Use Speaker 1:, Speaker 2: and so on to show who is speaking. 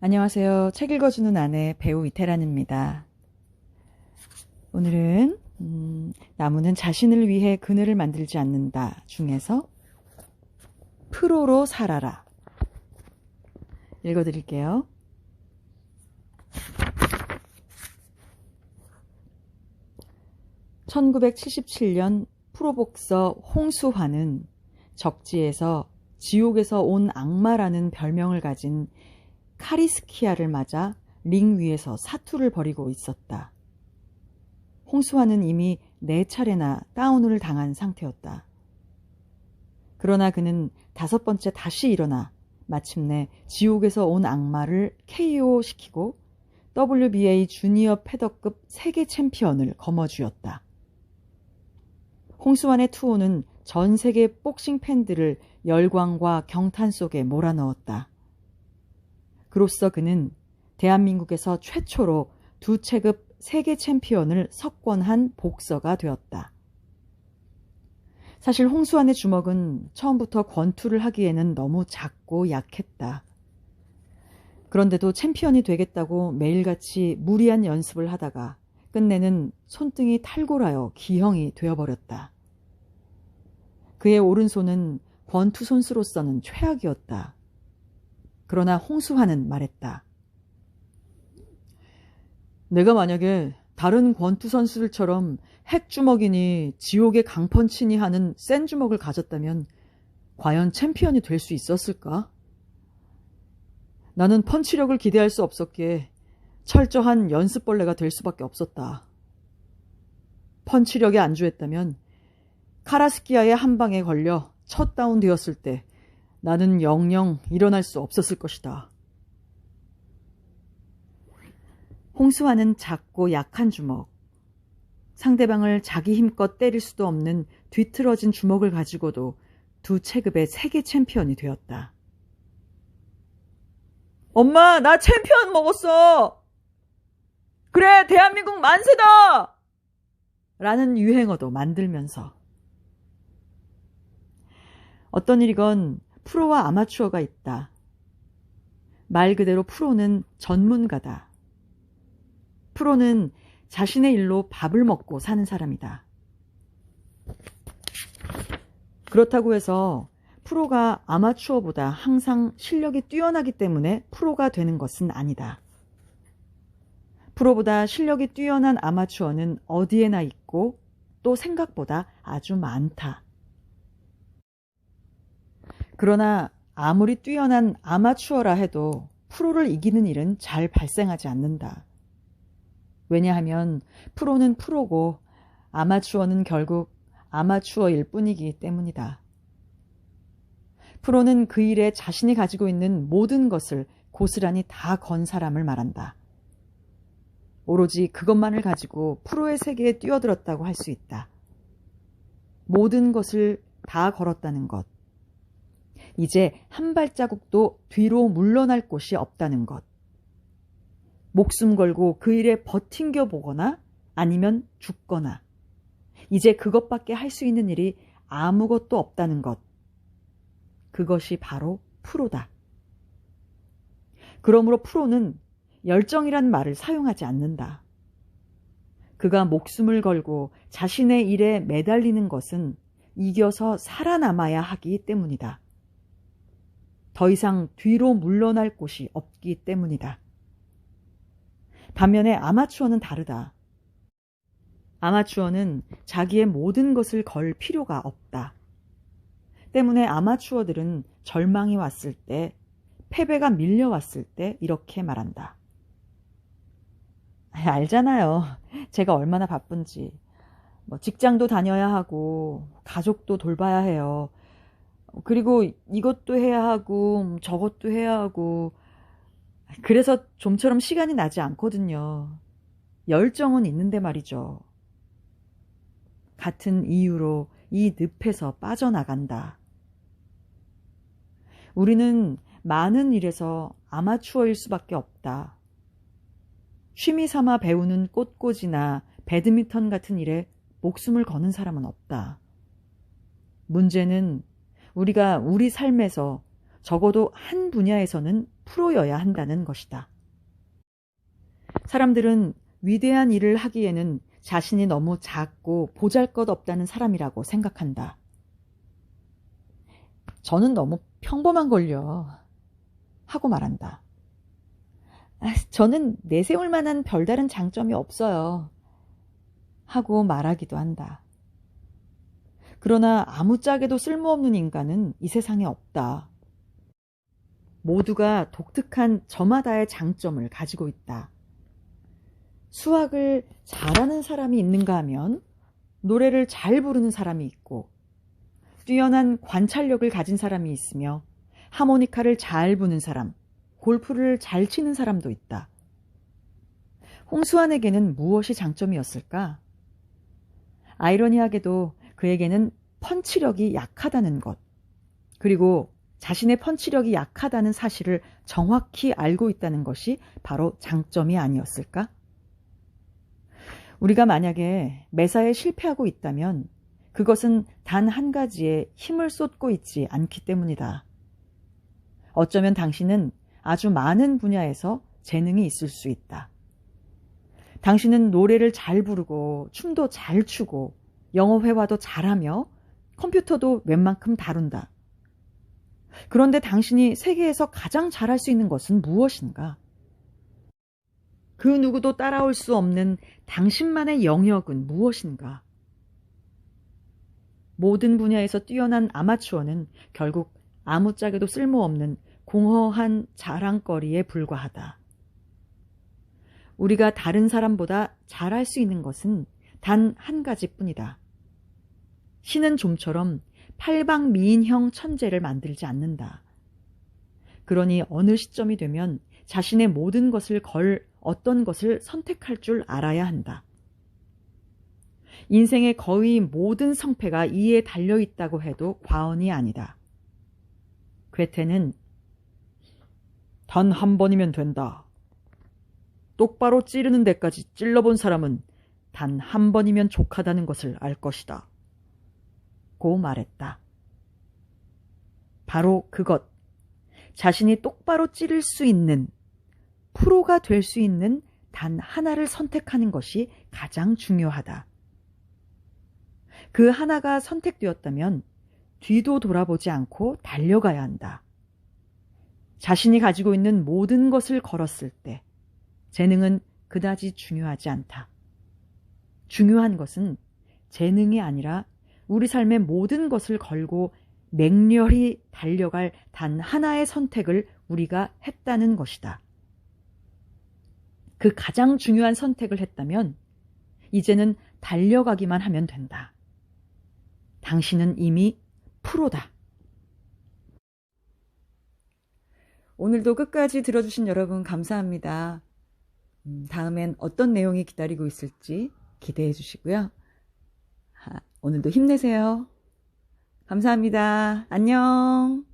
Speaker 1: 안녕하세요. 책 읽어주는 아내 배우 이태란입니다. 오늘은 음, 나무는 자신을 위해 그늘을 만들지 않는다 중에서 프로로 살아라 읽어드릴게요. (1977년) 프로복서 홍수환은 적지에서 지옥에서 온 악마라는 별명을 가진 카리스키아를 맞아 링 위에서 사투를 벌이고 있었다. 홍수환은 이미 네 차례나 다운을 당한 상태였다. 그러나 그는 다섯 번째 다시 일어나 마침내 지옥에서 온 악마를 KO 시키고 WBA 주니어 패더급 세계 챔피언을 거머쥐었다. 홍수환의 투호는 전 세계 복싱 팬들을 열광과 경탄 속에 몰아넣었다. 그로써 그는 대한민국에서 최초로 두 체급 세계 챔피언을 석권한 복서가 되었다. 사실 홍수환의 주먹은 처음부터 권투를 하기에는 너무 작고 약했다. 그런데도 챔피언이 되겠다고 매일같이 무리한 연습을 하다가 끝내는 손등이 탈골하여 기형이 되어버렸다. 그의 오른손은 권투 선수로서는 최악이었다. 그러나 홍수환은 말했다. 내가 만약에 다른 권투 선수들처럼 핵주먹이니 지옥의 강펀치니 하는 센 주먹을 가졌다면 과연 챔피언이 될 수 있었을까? 나는 펀치력을 기대할 수 없었기에 철저한 연습벌레가 될 수밖에 없었다. 펀치력에 안주했다면 카라스키아의 한 방에 걸려 첫 다운 되었을 때 나는 영영 일어날 수 없었을 것이다. 홍수와는 작고 약한 주먹. 상대방을 자기 힘껏 때릴 수도 없는 뒤틀어진 주먹을 가지고도 두 체급의 세계 챔피언이 되었다. 엄마, 나 챔피언 먹었어! 그래, 대한민국 만세다! 라는 유행어도 만들면서 어떤 일이건 프로와 아마추어가 있다. 말 그대로 프로는 전문가다. 프로는 자신의 일로 밥을 먹고 사는 사람이다. 그렇다고 해서 프로가 아마추어보다 항상 실력이 뛰어나기 때문에 프로가 되는 것은 아니다. 프로보다 실력이 뛰어난 아마추어는 어디에나 있고 또 생각보다 아주 많다. 그러나 아무리 뛰어난 아마추어라 해도 프로를 이기는 일은 잘 발생하지 않는다. 왜냐하면 프로는 프로고 아마추어는 결국 아마추어일 뿐이기 때문이다. 프로는 그 일에 자신이 가지고 있는 모든 것을 고스란히 다 건 사람을 말한다. 오로지 그것만을 가지고 프로의 세계에 뛰어들었다고 할 수 있다. 모든 것을 다 걸었다는 것. 이제 한 발자국도 뒤로 물러날 곳이 없다는 것. 목숨 걸고 그 일에 버틴겨 보거나 아니면 죽거나 이제 그것밖에 할 수 있는 일이 아무것도 없다는 것. 그것이 바로 프로다. 그러므로 프로는 열정이란 말을 사용하지 않는다. 그가 목숨을 걸고 자신의 일에 매달리는 것은 이겨서 살아남아야 하기 때문이다. 더 이상 뒤로 물러날 곳이 없기 때문이다. 반면에 아마추어는 다르다. 아마추어는 자기의 모든 것을 걸 필요가 없다. 때문에 아마추어들은 절망이 왔을 때, 패배가 밀려왔을 때 이렇게 말한다. 알잖아요. 제가 얼마나 바쁜지. 뭐 직장도 다녀야 하고, 가족도 돌봐야 해요. 그리고 이것도 해야 하고 저것도 해야 하고 그래서 좀처럼 시간이 나지 않거든요. 열정은 있는데 말이죠. 같은 이유로 이 늪에서 빠져나간다. 우리는 많은 일에서 아마추어일 수밖에 없다. 취미 삼아 배우는 꽃꽂이나 배드민턴 같은 일에 목숨을 거는 사람은 없다. 문제는 우리가 우리 삶에서 적어도 한 분야에서는 프로여야 한다는 것이다. 사람들은 위대한 일을 하기에는 자신이 너무 작고 보잘 것 없다는 사람이라고 생각한다. 저는 너무 평범한 걸요. 하고 말한다. 아, 저는 내세울 만한 별다른 장점이 없어요. 하고 말하기도 한다. 그러나 아무짝에도 쓸모없는 인간은 이 세상에 없다. 모두가 독특한 저마다의 장점을 가지고 있다. 수학을 잘하는 사람이 있는가 하면 노래를 잘 부르는 사람이 있고 뛰어난 관찰력을 가진 사람이 있으며 하모니카를 잘 부는 사람, 골프를 잘 치는 사람도 있다. 홍수환에게는 무엇이 장점이었을까? 아이러니하게도 그에게는 펀치력이 약하다는 것, 그리고 자신의 펀치력이 약하다는 사실을 정확히 알고 있다는 것이 바로 장점이 아니었을까? 우리가 만약에 매사에 실패하고 있다면 그것은 단 한 가지에 힘을 쏟고 있지 않기 때문이다. 어쩌면 당신은 아주 많은 분야에서 재능이 있을 수 있다. 당신은 노래를 잘 부르고 춤도 잘 추고 영어 회화도 잘하며 컴퓨터도 웬만큼 다룬다. 그런데 당신이 세계에서 가장 잘할 수 있는 것은 무엇인가? 그 누구도 따라올 수 없는 당신만의 영역은 무엇인가? 모든 분야에서 뛰어난 아마추어는 결국 아무짝에도 쓸모없는 공허한 자랑거리에 불과하다. 우리가 다른 사람보다 잘할 수 있는 것은 단 한 가지뿐이다. 신은 좀처럼 팔방미인형 천재를 만들지 않는다. 그러니 어느 시점이 되면 자신의 모든 것을 걸 어떤 것을 선택할 줄 알아야 한다. 인생의 거의 모든 성패가 이에 달려 있다고 해도 과언이 아니다. 괴테는 단 한 번이면 된다. 똑바로 찌르는 데까지 찔러본 사람은 단 한 번이면 족하다는 것을 알 것이다. 고 말했다. 바로 그것. 자신이 똑바로 찌를 수 있는, 프로가 될 수 있는 단 하나를 선택하는 것이 가장 중요하다. 그 하나가 선택되었다면 뒤도 돌아보지 않고 달려가야 한다. 자신이 가지고 있는 모든 것을 걸었을 때 재능은 그다지 중요하지 않다. 중요한 것은 재능이 아니라 우리 삶의 모든 것을 걸고 맹렬히 달려갈 단 하나의 선택을 우리가 했다는 것이다. 그 가장 중요한 선택을 했다면 이제는 달려가기만 하면 된다. 당신은 이미 프로다. 오늘도 끝까지 들어주신 여러분 감사합니다. 음, 다음엔 어떤 내용이 기다리고 있을지 기대해 주시고요. 오늘도 힘내세요. 감사합니다. 안녕.